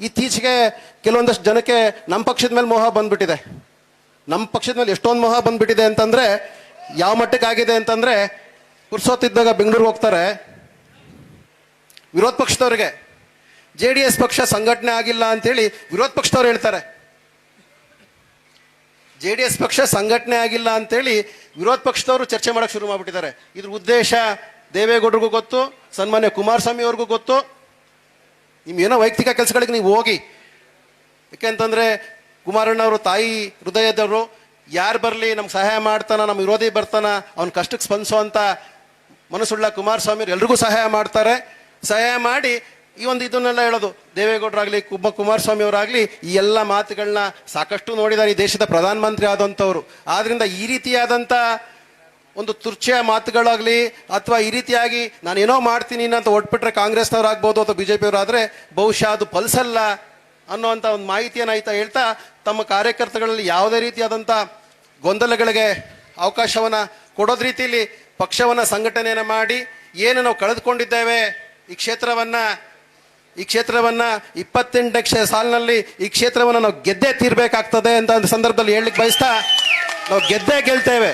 ಇತ್ತೀಚೆಗೆ ಕೆಲವೊಂದಷ್ಟು ಜನಕ್ಕೆ ನಮ್ಮ ಪಕ್ಷದ ಮೇಲೆ ಮೋಹ ಬಂದ್ಬಿಟ್ಟಿದೆ. ನಮ್ಮ ಪಕ್ಷದ ಮೇಲೆ ಎಷ್ಟೊಂದು ಮೋಹ ಬಂದ್ಬಿಟ್ಟಿದೆ ಅಂತಂದ್ರೆ, ಯಾವ ಮಟ್ಟಕ್ಕೆ ಆಗಿದೆ ಅಂತಂದ್ರೆ ಪುರ್ಸೋತಿದ್ದಾಗ ಬೆಂಗಳೂರಿಗೆ ಹೋಗ್ತಾರೆ. ವಿರೋಧ ಪಕ್ಷದವ್ರಿಗೆ, ಜೆ ಡಿ ಎಸ್ ಪಕ್ಷ ಸಂಘಟನೆ ಆಗಿಲ್ಲ ಅಂತೇಳಿ ವಿರೋಧ ಪಕ್ಷದವ್ರು ಹೇಳ್ತಾರೆ. ಜೆ ಡಿ ಎಸ್ ಪಕ್ಷ ಸಂಘಟನೆ ಆಗಿಲ್ಲ ಅಂತೇಳಿ ವಿರೋಧ ಪಕ್ಷದವರು ಚರ್ಚೆ ಮಾಡೋಕ್ಕೆ ಶುರು ಮಾಡ್ಬಿಟ್ಟಿದ್ದಾರೆ. ಇದ್ರ ಉದ್ದೇಶ ದೇವೇಗೌಡರಿಗೂ ಗೊತ್ತು, ಸನ್ಮಾನ್ಯ ಕುಮಾರಸ್ವಾಮಿ ಅವ್ರಿಗೂ ಗೊತ್ತು. ನಿಮ್ ಏನೋ ವೈಯಕ್ತಿಕ ಕೆಲಸಗಳಿಗೆ ನೀವು ಹೋಗಿ. ಯಾಕೆಂತಂದ್ರೆ ಕುಮಾರಣ್ಣ ಅವರು ತಾಯಿ ಹೃದಯದವರು, ಯಾರು ಬರಲಿ ನಮ್ಗೆ ಸಹಾಯ ಮಾಡ್ತಾನ ನಮ್ಮ ವಿರೋಧಿ ಬರ್ತಾನ, ಅವ್ನ ಕಷ್ಟಕ್ಕೆ ಸ್ಪಂದಿಸೋ ಅಂತ ಮನಸ್ಸುಳ್ಳ ಕುಮಾರಸ್ವಾಮಿ ಅವ್ರು ಎಲ್ರಿಗೂ ಸಹಾಯ ಮಾಡ್ತಾರೆ. ಸಹಾಯ ಮಾಡಿ ಈ ಒಂದು ಇದನ್ನೆಲ್ಲ ಹೇಳೋದು. ದೇವೇಗೌಡರಾಗ್ಲಿ ಕುಮ್ಮ ಕುಮಾರಸ್ವಾಮಿ ಅವರಾಗ್ಲಿ ಈ ಎಲ್ಲ ಮಾತುಗಳನ್ನ ಸಾಕಷ್ಟು ನೋಡಿದ್ದಾರೆ. ಈ ದೇಶದ ಪ್ರಧಾನಮಂತ್ರಿ ಆದಂಥವ್ರು. ಆದ್ದರಿಂದ ಈ ರೀತಿಯಾದಂಥ ಒಂದು ತುರ್ಚೆಯ ಮಾತುಗಳಾಗಲಿ ಅಥವಾ ಈ ರೀತಿಯಾಗಿ ನಾನು ಏನೋ ಮಾಡ್ತೀನಿ ಅಂತ ಒಟ್ಬಿಟ್ರೆ ಕಾಂಗ್ರೆಸ್ನವ್ರು ಆಗ್ಬೋದು ಅಥವಾ ಬಿಜೆಪಿಯವರು ಆದರೆ ಬಹುಶಃ ಅದು ಪಲ್ಸಲ್ಲ ಅನ್ನೋವಂಥ ಒಂದು ಮಾಹಿತಿಯನ್ನು ಆಯ್ತಾ ಹೇಳ್ತಾ ತಮ್ಮ ಕಾರ್ಯಕರ್ತಗಳಲ್ಲಿ ಯಾವುದೇ ರೀತಿಯಾದಂಥ ಗೊಂದಲಗಳಿಗೆ ಅವಕಾಶವನ್ನು ಕೊಡೋದ್ ರೀತಿಯಲ್ಲಿ ಪಕ್ಷವನ್ನು ಸಂಘಟನೆಯನ್ನು ಮಾಡಿ ಏನು ನಾವು ಕಳೆದುಕೊಂಡಿದ್ದೇವೆ ಈ ಕ್ಷೇತ್ರವನ್ನು ಈ ಕ್ಷೇತ್ರವನ್ನು ಇಪ್ಪತ್ತೆಂಟನೇ ಸಾಲಿನಲ್ಲಿ ಈ ಕ್ಷೇತ್ರವನ್ನು ನಾವು ಗೆದ್ದೇ ತೀರ್ಬೇಕಾಗ್ತದೆ ಅಂತ ಸಂದರ್ಭದಲ್ಲಿ ಹೇಳಲಿಕ್ಕೆ ಬಯಸ್ತಾ ನಾವು ಗೆದ್ದೇ ಗೆಲ್ತೇವೆ.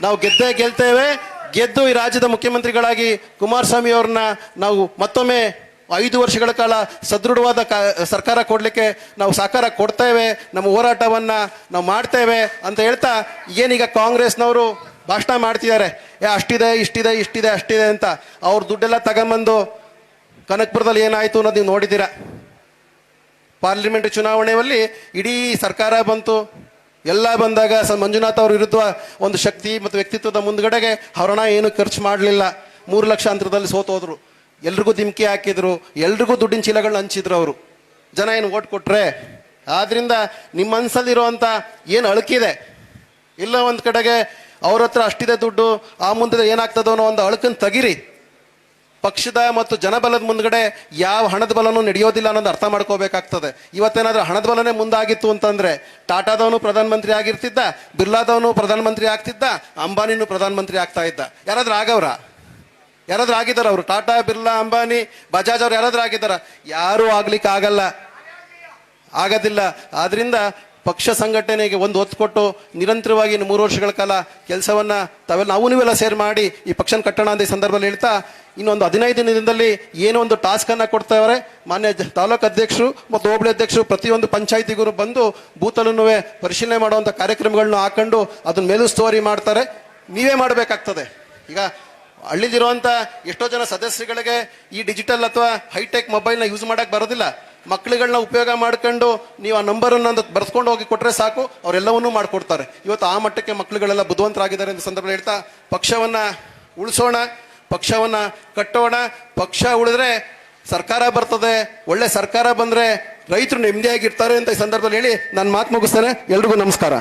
ನಾವು ಗೆದ್ದೇ ಗೆಲ್ತೇವೆ. ಗೆದ್ದು ಈ ರಾಜ್ಯದ ಮುಖ್ಯಮಂತ್ರಿಗಳಾಗಿ ಕುಮಾರಸ್ವಾಮಿ ಅವ್ರನ್ನ ನಾವು ಮತ್ತೊಮ್ಮೆ ಐದು ವರ್ಷಗಳ ಕಾಲ ಸದೃಢವಾದ ಸರ್ಕಾರ ಕೊಡ್ಲಿಕ್ಕೆ ನಾವು ಸಹಕಾರ ಕೊಡ್ತೇವೆ. ನಮ್ಮ ಹೋರಾಟವನ್ನ ನಾವು ಮಾಡ್ತೇವೆ ಅಂತ ಹೇಳ್ತಾ ಏನೀಗ ಕಾಂಗ್ರೆಸ್ನವರು ಭಾಷಣ ಮಾಡ್ತಿದ್ದಾರೆ. ಏ, ಅಷ್ಟಿದೆ, ಇಷ್ಟಿದೆ ಇಷ್ಟಿದೆ, ಅಷ್ಟಿದೆ ಅಂತ ಅವ್ರ ದುಡ್ಡೆಲ್ಲ ತಗೊಂಬಂದು ಕನಕಪುರದಲ್ಲಿ ಏನಾಯ್ತು ಅನ್ನೋದು ನೀವು ನೋಡಿದ್ದೀರಾ. ಪಾರ್ಲಿಮೆಂಟ್ ಚುನಾವಣೆಯಲ್ಲಿ ಇಡೀ ಸರ್ಕಾರ ಬಂತು. ಎಲ್ಲ ಬಂದಾಗ ಸ ಮಂಜುನಾಥ್ ಅವರು ವಿರುದ್ಧ ಒಂದು ಶಕ್ತಿ ಮತ್ತು ವ್ಯಕ್ತಿತ್ವದ ಮುಂದ್ಗಡೆಗೆ ಹರಣ ಏನು ಖರ್ಚು ಮಾಡಲಿಲ್ಲ. ಮೂರು ಲಕ್ಷ ಅಂತರದಲ್ಲಿ ಸೋತೋದ್ರು ಎಲ್ರಿಗೂ ದಿಮ್ಕಿ ಹಾಕಿದ್ರು. ಎಲ್ರಿಗೂ ದುಡ್ಡಿನ ಚೀಲಗಳನ್ನ ಹಂಚಿದ್ರು ಅವರು. ಜನ ಏನು ಓಟ್ ಕೊಟ್ರೆ? ಆದ್ರಿಂದ ನಿಮ್ಮ ಮನಸ್ಸಲ್ಲಿರುವಂಥ ಏನು ಅಳುಕಿದೆ? ಇಲ್ಲ ಒಂದು ಕಡೆಗೆ ಅವ್ರ ಹತ್ರ ಅಷ್ಟಿದೆ ದುಡ್ಡು, ಆ ಮುಂದೆ ಏನಾಗ್ತದೋ ಅನ್ನೋ ಒಂದು ಅಳುಕನ್ನು ತೆಗಿರಿ. ಪಕ್ಷದ ಮತ್ತು ಜನಬಲದ ಮುಂದ್ಗಡೆ ಯಾವ ಹಣದ ಬಲನೂ ನಡೆಯೋದಿಲ್ಲ ಅನ್ನೋದು ಅರ್ಥ ಮಾಡ್ಕೋಬೇಕಾಗ್ತದೆ. ಇವತ್ತೇನಾದ್ರೂ ಹಣದ ಬಲನೇ ಮುಂದಾಗಿತ್ತು ಅಂತಂದ್ರೆ ಟಾಟಾದವನು ಪ್ರಧಾನಮಂತ್ರಿ ಆಗಿರ್ತಿದ್ದ, ಬಿರ್ಲಾದವನು ಪ್ರಧಾನಮಂತ್ರಿ ಆಗ್ತಿದ್ದ, ಅಂಬಾನಿನೂ ಪ್ರಧಾನಮಂತ್ರಿ ಆಗ್ತಾ ಇದ್ದ. ಯಾರಾದ್ರೂ ಆಗವ್ರ? ಯಾರಾದ್ರೂ ಆಗಿದ್ದಾರ ಅವರು? ಟಾಟಾ, ಬಿರ್ಲಾ, ಅಂಬಾನಿ, ಬಜಾಜ್ ಅವ್ರು ಯಾರಾದ್ರೂ ಆಗಿದ್ದಾರ? ಯಾರೂ ಆಗ್ಲಿಕ್ಕೆ ಆಗಲ್ಲ. ಆಗೋದಿಲ್ಲ. ಆದ್ರಿಂದ ಪಕ್ಷ ಸಂಘಟನೆಗೆ ಒಂದು ಒತ್ತು ಕೊಟ್ಟು ನಿರಂತರವಾಗಿ ಇನ್ನು ಮೂರು ವರ್ಷಗಳ ಕಾಲ ಕೆಲಸವನ್ನು ತಾವೆಲ್ಲ ನಾವು ನೀವೆಲ್ಲ ಸೇರ್ ಮಾಡಿ ಈ ಪಕ್ಷನ ಕಟ್ಟೋಣ ಅಂತ ಈ ಸಂದರ್ಭದಲ್ಲಿ ಹೇಳ್ತಾ ಇನ್ನೊಂದು ಹದಿನೈದು ದಿನದಲ್ಲಿ ಏನೋ ಒಂದು ಅನ್ನ ಕೊಡ್ತಾವ್ರೆ. ಮಾನ್ಯ ತಾಲೂಕು ಅಧ್ಯಕ್ಷರು ಮತ್ತು ಹೋಬಳಿ ಅಧ್ಯಕ್ಷರು ಪ್ರತಿಯೊಂದು ಪಂಚಾಯತಿಗೂ ಬಂದು ಬೂತಲನ್ನು ಪರಿಶೀಲನೆ ಮಾಡುವಂತ ಕಾರ್ಯಕ್ರಮಗಳನ್ನ ಹಾಕೊಂಡು ಅದನ್ನ ಮೇಲುಸ್ತುವಾರಿ ಮಾಡ್ತಾರೆ. ನೀವೇ ಮಾಡಬೇಕಾಗ್ತದೆ. ಈಗ ಹಳ್ಳಿಲಿರುವಂತ ಎಷ್ಟೋ ಜನ ಸದಸ್ಯರುಗಳಿಗೆ ಈ ಡಿಜಿಟಲ್ ಅಥವಾ ಹೈಟೆಕ್ ಮೊಬೈಲ್ನ ಯೂಸ್ ಮಾಡಕ್ ಬರೋದಿಲ್ಲ. ಮಕ್ಕಳುಗಳನ್ನ ಉಪಯೋಗ ಮಾಡ್ಕೊಂಡು ನೀವು ಆ ನಂಬರನ್ನು ಒಂದು ಬರ್ಸ್ಕೊಂಡು ಹೋಗಿ ಕೊಟ್ರೆ ಸಾಕು, ಅವರೆಲ್ಲವನ್ನೂ ಮಾಡಿಕೊಡ್ತಾರೆ. ಇವತ್ತು ಆ ಮಟ್ಟಕ್ಕೆ ಮಕ್ಕಳುಗಳೆಲ್ಲ ಬುದ್ಧಿವಂತರಾಗಿದ್ದಾರೆ ಅಂತ ಸಂದರ್ಭದಲ್ಲಿ ಹೇಳ್ತಾ, ಪಕ್ಷವನ್ನ ಉಳಿಸೋಣ. ಪಕ್ಷವನ್ನ ಕಟ್ಟೋಣ. ಪಕ್ಷ ಉಳಿದ್ರೆ ಸರ್ಕಾರ ಬರ್ತದೆ. ಒಳ್ಳೆ ಸರ್ಕಾರ ಬಂದ್ರೆ ರೈತರು ನೆಮ್ಮದಿಯಾಗಿರ್ತಾರೆ ಅಂತ ಈ ಸಂದರ್ಭದಲ್ಲಿ ಹೇಳಿ ನನ್ನ ಮಾತು ಮುಗಿಸ್ತೇನೆ. ಎಲ್ರಿಗೂ ನಮಸ್ಕಾರ.